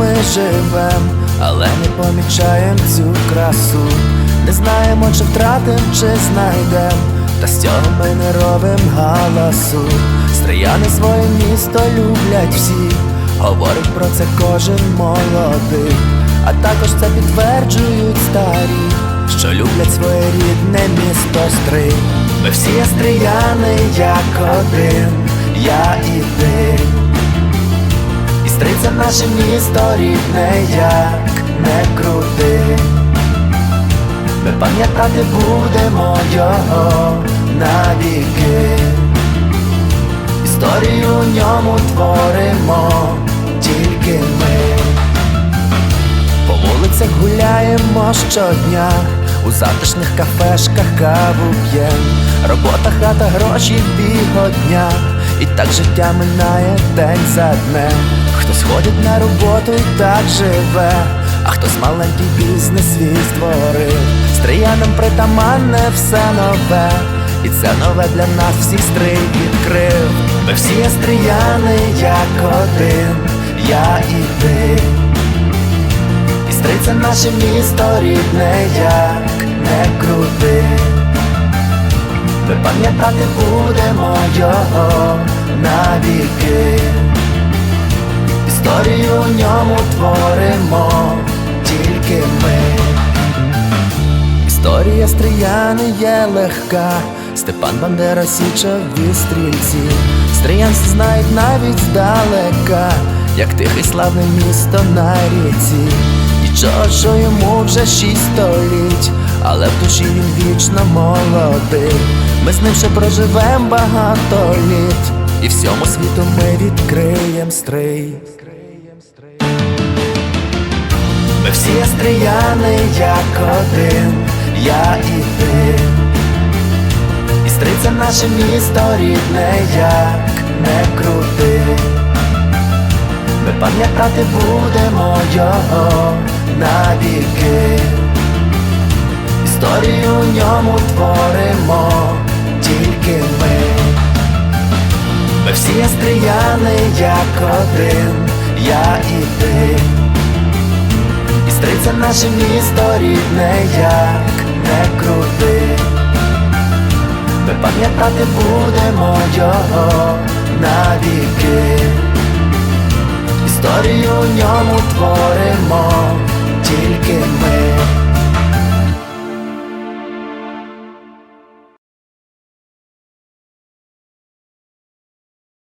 ми живем, але не помічаєм цю красу. Не знаємо, чи втратим, чи знайдем, та з цього ми не робим галасу. Стрияни своє місто люблять всі, говорить про це кожен молодий, а також це підтверджують старі, що люблять своє рідне місто Стрий. Ми всі стрияни, як один, я і ти. Наше місто рідне, як не крути. Ми пам'ятати будемо його навіки. Історію ньому творимо тільки ми. По вулицях гуляємо щодня, у затишних кафешках каву п'єм. Робота, хата, гроші, бігодня. І так життя минає день за днем. Хтось ходить на роботу і так живе, а хтось маленький бізнес свій створив. Стріянам притаманне все нове, і це нове для нас всіх стрий відкрив. Ми всі стріяни, як один, я і ти. І стрий це наше місто рідне, як не крути. Ми пам'ятати будемо його навіки. Творимо тільки ми. Історія стріяни є легка. Степан Бандера січові стрільці. Стріянці знають навіть здалека, як тихе славне місто на ріці. Нічого, йому вже шість століть, але в душі він вічно молодий. Ми з ним ще проживем багато літ, і всьому світу ми відкриєм стрий. Ми всі є стріяни, як один, я і ти. І стрий це наше місто рідне, як не крути. Ми пам'ятати будемо його навіки. Історію у ньому творимо тільки ми. Ми всі є стріяни, як один, я і ти. Стриця наше місто рідне, як не крути, ми пам'ятати будемо його навіки, історію в ньому творимо тільки ми.